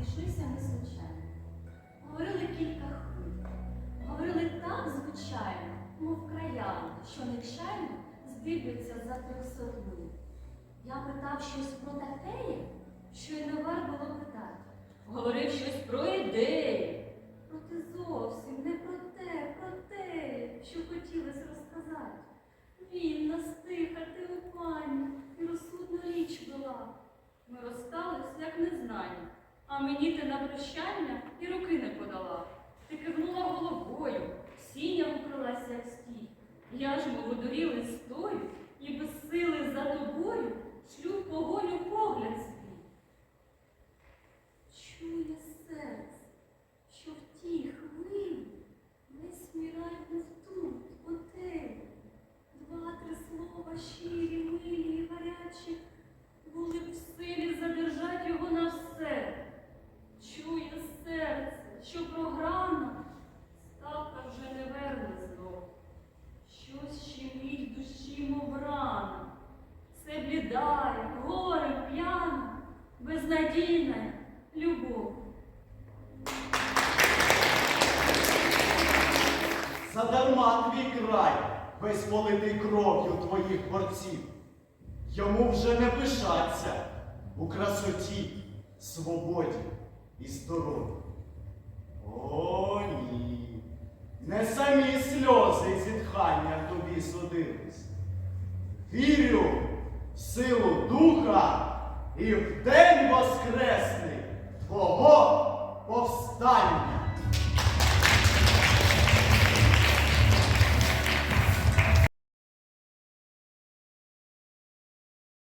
зійшлися ми звичайно. Говорили кілька хвилин. Говорили так звичайно, мов краяни, що нечайно здибляться за трьохсотми. Я питав щось про таке, що й не варто було питати. Говорив щось про ідеї. Проте зовсім не про те, про те, що хотілося розказати. Він настихати у пані і розсудну річ була. Ми розстались, як незнані, а мені ти на прощання і руки не подала. Ти кивнула головою, сіня укрилася як стій. Я ж мов одурілий Задарма твій край, весь политий кров'ю твоїх борців. Йому вже не пишаться у красоті, свободі і здоров'ї. О, ні. Не самі сльози зітхання тобі судились. Вірю в силу духа і в день воскресний.